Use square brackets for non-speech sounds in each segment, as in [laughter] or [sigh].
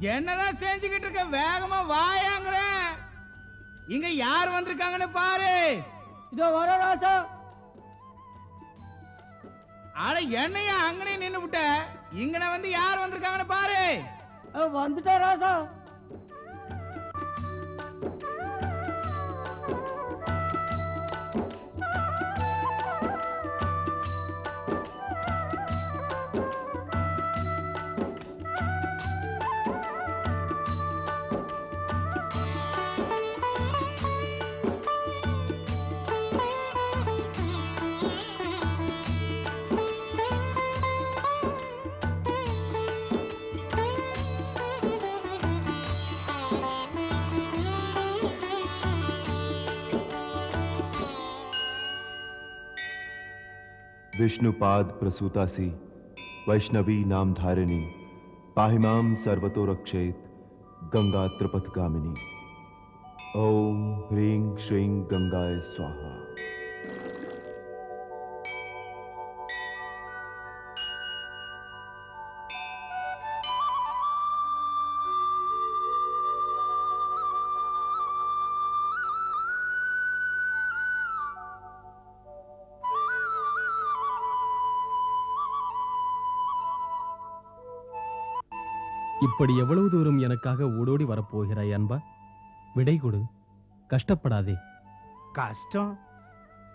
என்னதான் செஞ்சுக்கிட்டு இருக்க? வேகமா வாயாங்கிறேன் இங்க யார் வந்திருக்காங்கன்னு பாரு. இதோ வர ராசா. அட என்னையா அங்கனே நின்று விட்ட இங்கன வந்து யார் வந்திருக்காங்கன்னு பாரு. வந்துட்டா ராசா. विष्णुपाद प्रसूतासी वैष्णवी नाम धारिणी पाहिमाम सर्वतो रक्षेत, गंगा त्रिपथगामिनी। ओम ह्रीं श्रीं गंगाय स्वाहा। இப்படி எவ்வளவு தூரம் எனக்காக ஓடோடி வரப்போகிறாய் அன்பா? விடை கொடு. கஷ்டப்படாதே. கஷ்டம்.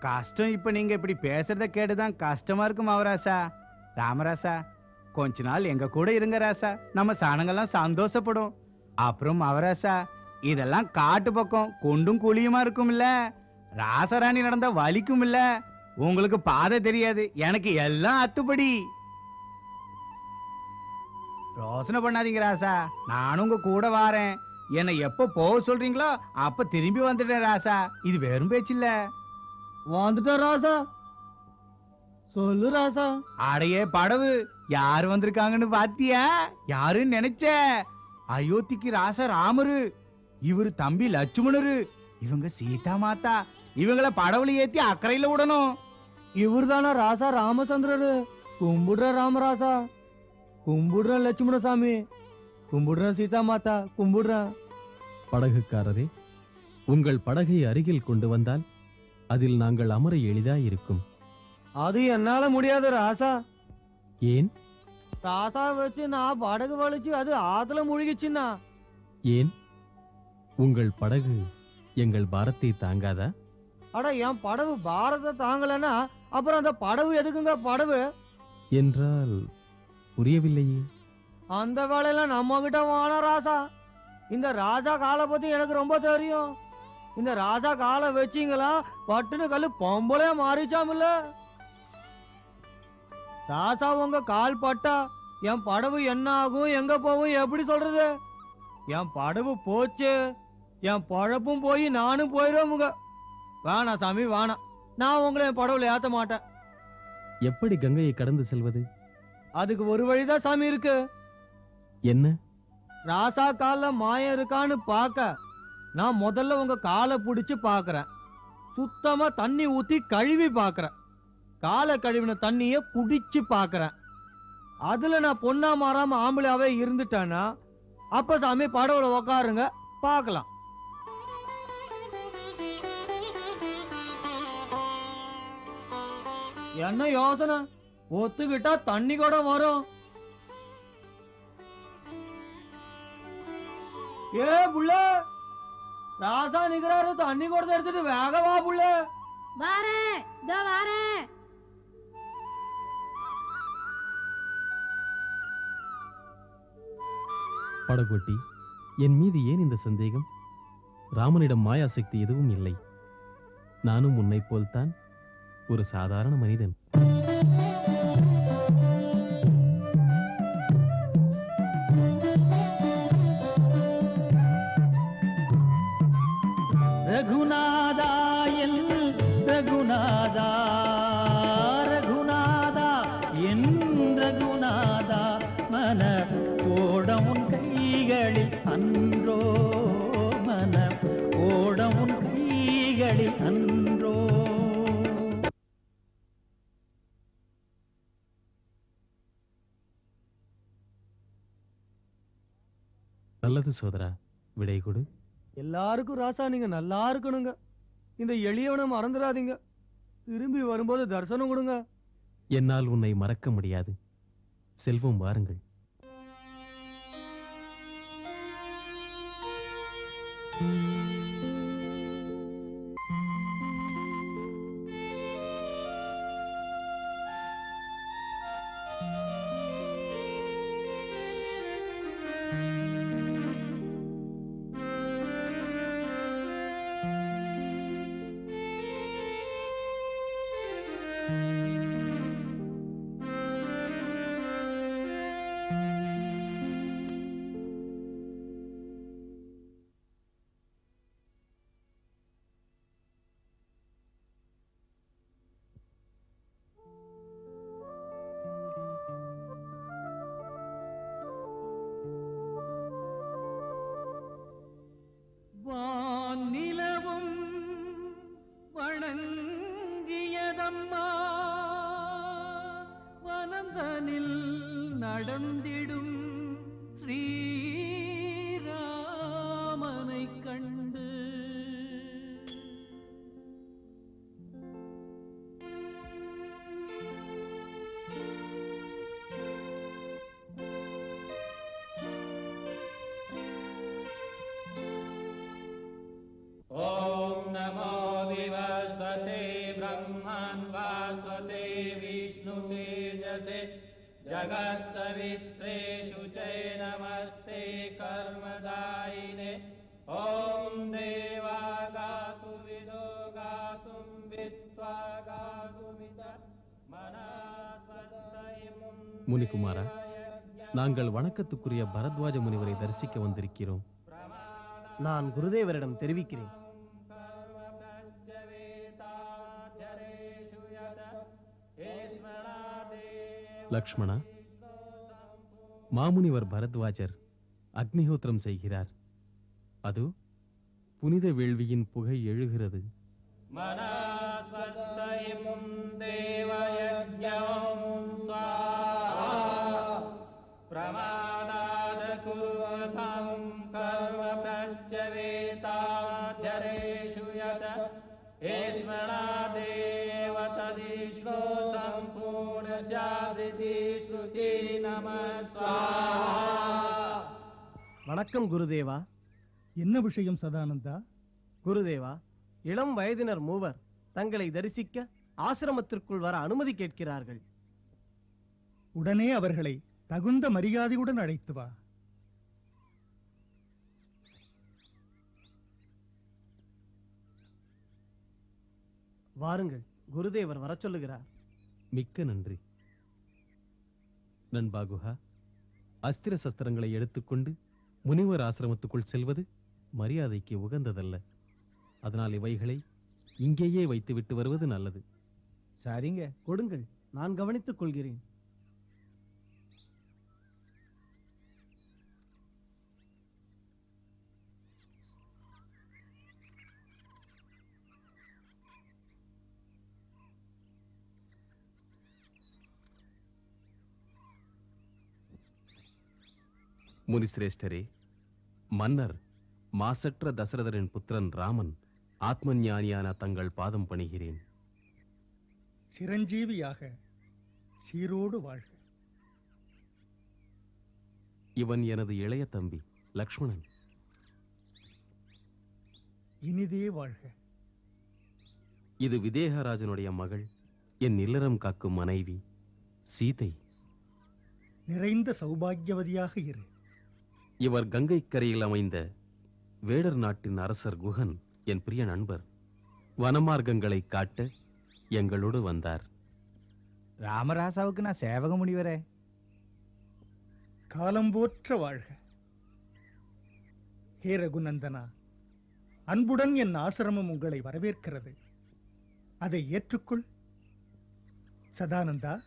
கஷ்டம். இப்ப நீங்க இப்படி பேசுறத கேட்டுதான் கஷ்டமா இருக்கும் மவராசா ராமராசா கொஞ்ச நாள் எங்க கூட இருங்க ராசா. நம்ம சாணங்கள்லாம் சந்தோஷப்படும். அப்புறம் மவராசா இதெல்லாம் காட்டு பக்கம் குண்டும் குழியுமா இருக்கும்ல? ராசராணி நடந்தா வலிக்கும் இல்ல உங்களுக்கு பாதை தெரியாது. எனக்கு எல்லாம் அத்துப்படி. யோசனை பண்ணாதீங்க ராசா. நானும் உங்க கூட வாரேன். என்னை எப்போ போக சொல்றீங்களோ அப்ப திரும்பி வந்துட்டேன் ராசா. இது வெறும் பேச்சு இல்ல. வந்துட்டேன் ராசா. சொல்லு ராசா. அடையே படவு யார் வந்திருக்காங்கன்னு பாத்தியா? யாருன்னு நினைச்ச? அயோத்திக்கு ராசா ராமரு. இவரு தம்பி லட்சுமணரு. இவங்க சீதா மாதா. இவங்கள படவுல ஏத்தி அக்கறையில விடணும். இவர் தானா ராசா ராமச்சந்திரரு? கும்பிடுற ராமராசா. கும்பிடுறேன் லட்சுமண சாமி கும்பிடுறேன் சீதா மாதா கும்பிடுறேன் படகுக்காரரே உங்கள் படகை அருகில் கொண்டு வந்தால் அதில் நாங்கள் அமர எளிதாயிருக்கும். அது என்னால முடியாது ராசா. ஏன்? ராசா வச்சு நான் படகு வலிச்சு அது ஆத்துல முழுகிச்சுன்னா. ஏன்? உங்கள் படகு எங்கள் பாரத்தை தாங்காதா? அட என் படகு பாரத தாங்கலன்னா அப்புறம் அந்த படகு எதுக்குங்க படகு? என்றால் புரியவில்லையே. அந்த வேலையெல்லாம் நம்ம கிட்ட வான ராசா? இந்த ராஜா காலை பத்தி எனக்கு ரொம்ப தெரியும். இந்த ராஜா காலை வச்சீங்களா? பட்டுன்னு கல்லு பொம்பளே மாறிச்சாமில்ல. ராசா உங்க கால் பட்டா என் படவு என்ன ஆகும் எங்க போகும் எப்படி சொல்றது? என் படவு போச்சு என் பழப்பும் போய் நானும் போயிடுவோமுங்க வேணாம் சாமி வேணாம் நான் உங்களை என் படவுல ஏத்த மாட்டேன். எப்படி கங்கையை கடந்து செல்வது? அதுக்கு ஒரு வழிதான் சாமி இருக்கு. என்ன? ராசா கால்ல மாயம் இருக்கான்னு பார்க்க நான் முதல்ல உங்க காலை பிடிச்சு பார்க்கறேன். சுத்தமா தண்ணி ஊத்தி கழுவி பார்க்கறேன். காலை கழுவின தண்ணிய குடிச்சு பார்க்கறேன். அதுல நான் பொண்ணா மாறாம ஆம்பளையாவே இருந்துட்டேன்னா அப்ப சாமி படவுல உக்காருங்க பார்க்கலாம். என்ன யோசனை? ஒத்துக்கிட்டா தண்ணி கூட வரும். ஏ புள்ள. ராசா நிக்கிறாரு தண்ணி கூட எடுத்துட்டு வேக வா புள்ள. வாரேன் இதோ வாரேன். படகோட்டி என் மீது ஏன் இந்த சந்தேகம்? ராமனிடம் மாயாசக்தி எதுவும் இல்லை. நானும் உன்னைப் போல்தான் ஒரு சாதாரண மனிதன். நல்லது சோதரா. விடை கொடு. எல்லாருக்கும் ராசா நீங்க நல்லா இருக்கணுங்க. இந்த எளியவனை மறந்துடாதீங்க. திரும்பி வரும்போது தரிசனம் கொடுங்க. என்னால் உன்னை மறக்க முடியாது. செல்வம் வாருங்கள். வானிலவும் जगत्सवित्रे शुचे नमस्ते कर्मदायिने ॐ देवा गातु विदो गातुं विद्वा गातुमित मनस्वस्तयमुं முனிகுமாரா நாங்கள் வணக்கத்துக்குரிய பரத்வாஜ முனிவரை தரிசிக்க வந்திருக்கிறோம் நான் குருதேவரிடம் தெரிவிக்கிறேன் லக்ஷ்மணா மாமுனிவர் பரத்வாஜர் அக்னிஹோத்திரம் செய்கிறார். அது புனித வேள்வியின் புகை எழுகிறது. ஏஸ்மணா தேவதீஸ்வர வணக்கம் குருதேவா. என்ன விஷயம் சதானந்தா? குருதேவா இளம் வயதினர் மூவர் தங்களை தரிசிக்க ஆசிரமத்திற்குள் வர அனுமதி கேட்கிறார்கள். உடனே அவர்களை தகுந்த மரியாதையுடன் அழைத்து வா. வாருங்கள் குருதேவர் வரச் சொல்லுகிறார். மிக்க நன்றி. நண்பா குஹா அஸ்திர சஸ்திரங்களை எடுத்துக்கொண்டு முனிவர் ஆசிரமத்துக்குள் செல்வது மரியாதைக்கு உகந்ததல்ல. அதனால் இவைகளை இங்கேயே வைத்துவிட்டு வருவது நல்லது. சரிங்க கொடுங்கள். நான் கவனித்துக் கொள்கிறேன். முனிசிரேஷ்டரே மன்னர் மாசற்ற தசரதரின் புத்திரன் ராமன் ஆத்மஞானியான தங்கள் பாதம் பணிகிறேன். சிரஞ்சீவியாக சீரோடு வாழ்க. இவன் எனது இளைய தம்பி லக்ஷ்மணன். இனிதே வாழ்க. இது விதேகராஜனுடைய மகள் என் இல்லறம் காக்கும் மனைவி சீதை. நிறைந்த சௌபாகியவதியாக இரு. இவர் கங்கை கரையில் அமைந்த வேடர் நாட்டின் அரசர் குகன் என் பிரிய நண்பர். வனமார்க்கங்களை காட்ட எங்களோடு வந்தார். ராமராசாவுக்கு நான் சேவக முனிவரே. காலம் போற்ற வாழ்க. ஹே ரகுநந்தனா அன்புடன் என் ஆசிரமம் உங்களை வரவேற்கிறது. அதை ஏற்றுக்கொள். சதானந்தா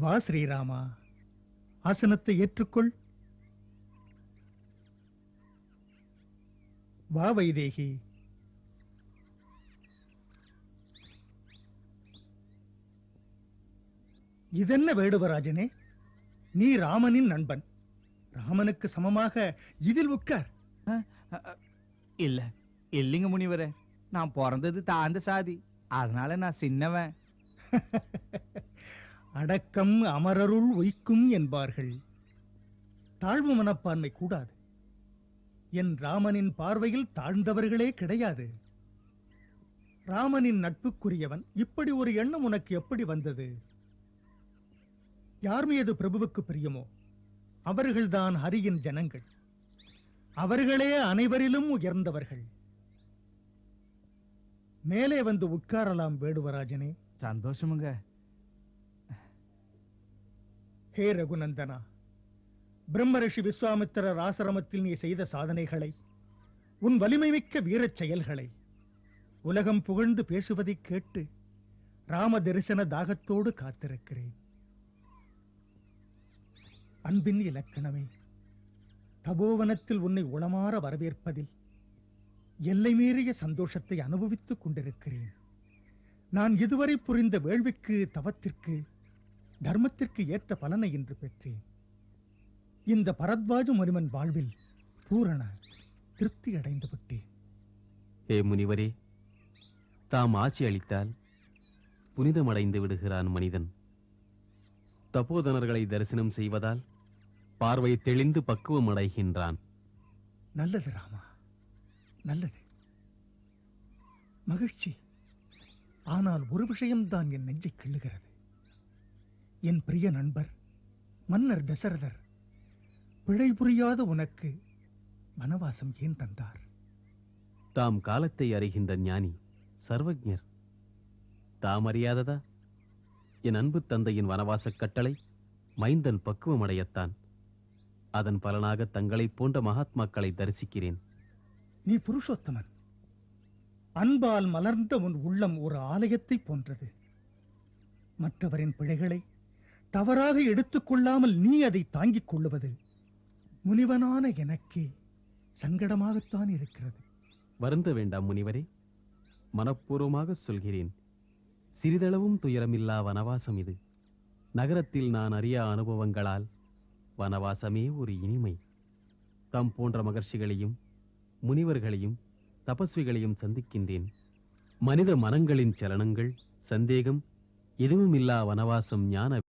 வா ஸ்ரீராமா. ஆசனத்தை ஏற்றுக்கொள். வா வைதேகி. இதென்ன வேடுவராஜனே? நீ ராமனின் நண்பன். ராமனுக்கு சமமாக இதில் உட்கார். இல்ல இல்லைங்க முனிவரே. நான் பிறந்தது தாழ்ந்த சாதி. அதனால நான் சின்னவன். [laughs] அடக்கம் அமரருள் உய்க்கும் என்பார்கள். தாழ்வு மனப்பான்மை கூடாது. என் ராமனின் பார்வையில் தாழ்ந்தவர்களே கிடையாது. ராமனின் நட்புக்குரியவன் இப்படி ஒரு எண்ணம் உனக்கு எப்படி வந்தது? யார் மீது பிரபுவுக்கு பிரியமோ? அவர்கள்தான் ஹரியின் ஜனங்கள். அவர்களே அனைவரிலும் உயர்ந்தவர்கள். மேலே வந்து உட்காரலாம் வேடுவராஜனே. சந்தோஷமுங்க. ஹே ரகுநந்தனா பிரம்மரிஷி விஸ்வாமித்திரர் ஆசிரமத்தில் நீ செய்த சாதனைகளை உன் வலிமை மிக்க வீரச் செயல்களை உலகம் புகழ்ந்து பேசுவதைக் கேட்டு ராம தரிசன தாகத்தோடு காத்திருக்கிறேன். அன்பின் இலக்கணமே தபோவனத்தில் உன்னை உளமாற வரவேற்பதில் எல்லை மீறிய சந்தோஷத்தை அனுபவித்துக் கொண்டிருக்கிறேன். நான் இதுவரை புரிந்த வேள்விக்கு தவத்திற்கு தர்மத்திற்கு ஏற்ற பலனை இன்று பெற்றேன். இந்த பரத்வாஜ முனிவன் வாழ்வில் பூரண திருப்தி அடைந்து விட்டேன். ஹே முனிவரே தாம் ஆசி அளித்தால் புனிதமடைந்து விடுகிறான் மனிதன். தபோதனர்களை தரிசனம் செய்வதால் பார்வை தெளிந்து பக்குவம் அடைகின்றான். நல்லது ராமா நல்லது. மகிழ்ச்சி. ஆனால் ஒரு விஷயம்தான் என் நெஞ்சை கிள்ளுகிறது. என் பிரிய நண்பர் மன்னர் தசரதர் பிழை புரியாத உனக்கு வனவாசம் ஏன் தந்தார்? தாம் காலத்தை அறிகின்ற ஞானி சர்வஜர் தாம் அறியாததா? என் அன்பு தந்தையின் வனவாசக் கட்டளை மைந்தன் பக்குவமடையத்தான் அதன் பலனாக தங்களைப் போன்ற மகாத்மாக்களை தரிசிக்கிறேன். நீ புருஷோத்தமன். அன்பால் மலர்ந்த உன் உள்ளம் ஒரு ஆலயத்தை போன்றது. மற்றவரின் பிழைகளை தவறாக எடுத்துக்கொள்ளாமல் நீ அதை தாங்கிக் கொள்ளுவது முனிவனான எனக்கே சங்கடமாகத்தான் இருக்கிறது. வருந்த வேண்டாம் முனிவரே. மனப்பூர்வமாக சொல்கிறேன். சிறிதளவும் துயரமில்லா வனவாசம் இது. நகரத்தில் நான் அறிய அனுபவங்களால் வனவாசமே ஒரு இனிமை. தம் போன்ற மகர்ஷிகளையும் முனிவர்களையும் தபஸ்விகளையும் சந்திக்கின்றேன். மனித மனங்களின் சலனங்கள் சந்தேகம் எதுவுமில்லா வனவாசம் ஞான